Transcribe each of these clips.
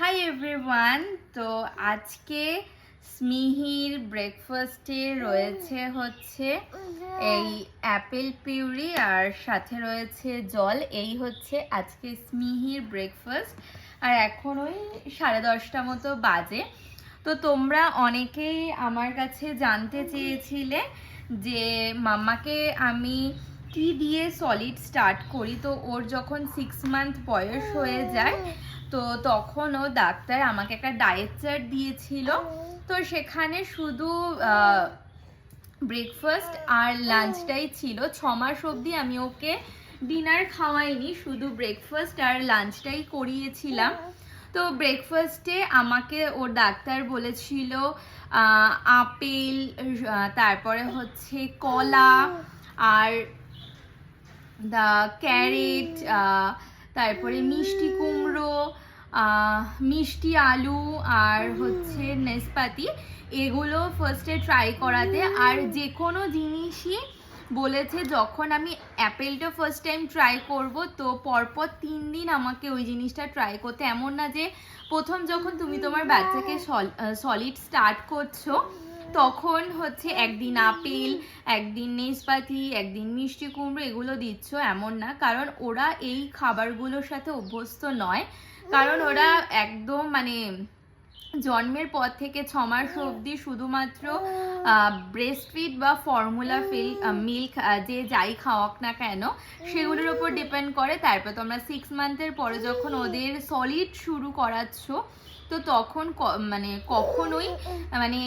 Hi everyone তো আজকে স্মিহির ব্রেকফাস্টে রয়েছে হচ্ছে এই অ্যাপেল পিউরি আর সাথে রয়েছে জল। এই হচ্ছে আজকে স্মিহির ব্রেকফাস্ট আর এখন ওই সাড়ে দশটা মতো বাজে। তো তোমরা অনেকেই আমার কাছে জানতে চেয়েছিলে যে মাম্মাকে আমি কি দিয়ে সলিড স্টার্ট করি? তো ওর যখন সিক্স মান্থ বয়স হয়ে যায় তো তখন ও ডাক্তার আমাকে একটা ডায়েট চার্ট দিয়েছিল। তো সেখানে শুধু ব্রেকফাস্ট আর লাঞ্চটাই ছিল। ছ মাস অবধি আমি ওকে ডিনার খাওয়াইনি শুধু ব্রেকফাস্ট আর লাঞ্চটাই করিয়েছিলাম। তো ব্রেকফাস্টে আমাকে ওর ডাক্তার বলেছিল আপেল তারপরে হচ্ছে কলা আর দা ক্যারেট তারপরে মিষ্টি কুমড়ো মিষ্টি আলু আর হচ্ছে নেসপাতি, এগুলো ফার্স্টে ট্রাই করাতে। আর যে কোনো জিনিসই বলেছে, যখন আমি অ্যাপেলটা ফার্স্ট টাইম ট্রাই করব, তো পরপর তিন দিন আমাকে ওই জিনিসটা ট্রাই করতে। এমন না যে প্রথম যখন তুমি তোমার বাচ্চাকে সলিড স্টার্ট করছ, তখন হচ্ছে একদিন আপেল, একদিন নেসপাতি, একদিন মিষ্টি কুমড়ো, এগুলো দিচ্ছ। এমন না, কারণ ওরা এই খাবারগুলোর সাথে অভ্যস্ত নয়। কারণ ওরা একদম মানে জন্মের পর থেকে ছ মাস অবধি শুধুমাত্র ব্রেস্ট ফিড বা ফর্মুলা ফিল মিল্ক যে যাই খাওয়াক না কেন, সেগুলোর উপর ডিপেন্ড করে। তারপর তোমরা সিক্স মান্থের পরে যখন ওদের সলিড শুরু করাচ্ছ, তো তখন মানে কখনোই মানে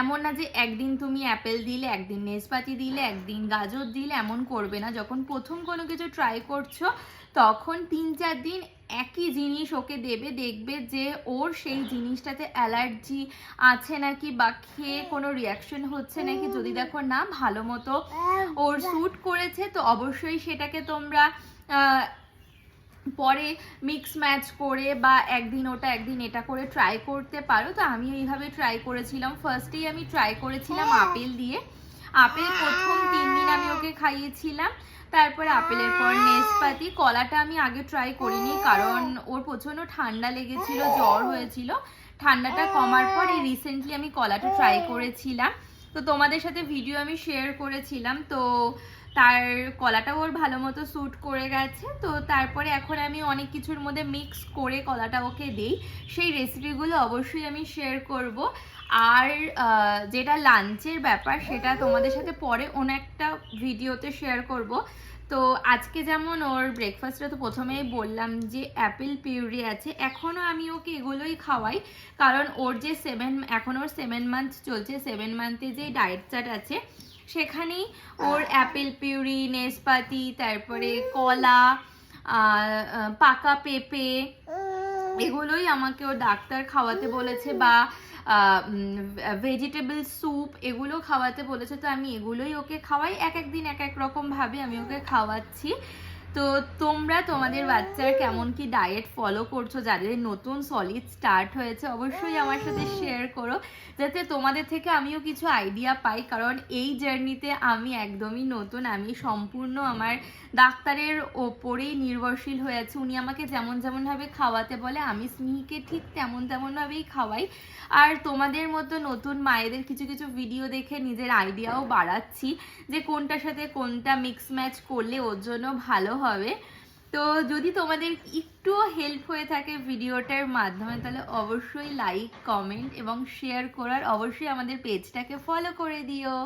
এমন না যে একদিন তুমি অ্যাপেল দিলে, একদিন নেসপাতি দিলে, একদিন গাজর দিলে, এমন করবে না। যখন প্রথম কোনো কিছু ট্রাই করছ, তখন তিন চার দিন একই জিনিস ওকে দেবে দেখবে যে ওর সেই জিনিসটাতে অ্যালার্জি আছে নাকি বা খেয়ে কোনো রিয়াকশন হচ্ছে নাকি যদি দেখো না ভালো মতো ওর স্যুট করেছে তো অবশ্যই সেটাকে তোমরা পরে মিক্স ম্যাচ করে বা একদিন ওটা একদিন এটা করে ট্রাই করতে পারো। তো আমি এইভাবে ট্রাই করেছিলাম। ফার্স্টেই আমি ট্রাই করেছিলাম আপেল দিয়ে। আপেল প্রথম তিন দিন আমি ওকে খাইয়েছিলাম। তারপর আপেলের পর নেসপাতি। কলাটা আমি আগে ট্রাই করিনি, কারণ ওর প্রচণ্ড ঠান্ডা লেগেছিল, জ্বর হয়েছিল। ঠান্ডাটা কমার পর এই রিসেন্টলি আমি কলাটা ট্রাই করেছিলাম। তো তোমাদের সাথে ভিডিও আমি শেয়ার করেছিলাম। তো তার কলাটা ওর ভালো মতো স্যুট করে গেছে। তো তারপরে এখন আমি অনেক কিছুর মধ্যে মিক্স করে কলাটা ওকে দিই। সেই রেসিপিগুলো অবশ্যই আমি শেয়ার করব। আর যেটা লাঞ্চের ব্যাপার সেটা তোমাদের সাথে পরে অন্য একটা ভিডিওতে শেয়ার করব। তো আজকে যেমন ওর ব্রেকফাস্টটা তো প্রথমেই বললাম যে অ্যাপেল পিউরি আছে এখনও আমি ওকে এগুলোই খাওয়াই। কারণ ওর যে সেভেন এখন ওর সেভেন মান্থ চলছে সেভেন মান্থে যে ডায়েট চার্ট আছে সেখানেই ওর অ্যাপেল পিউরি, নেসপাতি, তারপরে কলা পাকা পেঁপে এগুলোই আমাকে ওর ডাক্তার খাওয়াতে বলেছে বা ভেজিটেবল স্যুপ এগুলো খাওয়াতে বলেছে। তো আমি এগুলোই ওকে খাওয়াই। এক এক দিন এক এক রকমভাবে আমি ওকে খাওয়াচ্ছি। তো তোমরা তোমাদের বাচ্চার কেমন কি ডায়েট ফলো করছ? যাদের নতুন সলিড স্টার্ট হয়েছে, অবশ্যই আমার সাথে শেয়ার করো। যাতে তোমাদের থেকে আমিও কিছু আইডিয়া পাই। কারণ এই জার্নিতে আমি একদমই নতুন। আমি সম্পূর্ণ আমার ডাক্তারের ওপরেই নির্ভরশীল হয়ে আছি উনি আমাকে যেমন যেমনভাবে খাওয়াতে বলে, আমি স্নেহিকে ঠিক তেমন তেমনভাবেই খাওয়াই। আর তোমাদের মতো নতুন মায়েদের কিছু কিছু ভিডিও দেখে নিজের আইডিয়াও বাড়াচ্ছি যে কোনটার সাথে কোনটা মিক্স ম্যাচ করলে ওর জন্য ভালো হবে। তো যদি তোমাদের একটু হেল্প হয়ে থাকে ভিডিওটার মাধ্যমে, তাহলে অবশ্যই লাইক কমেন্ট এবং শেয়ার করার অবশ্যই আমাদের পেজটাকে ফলো করে দিও।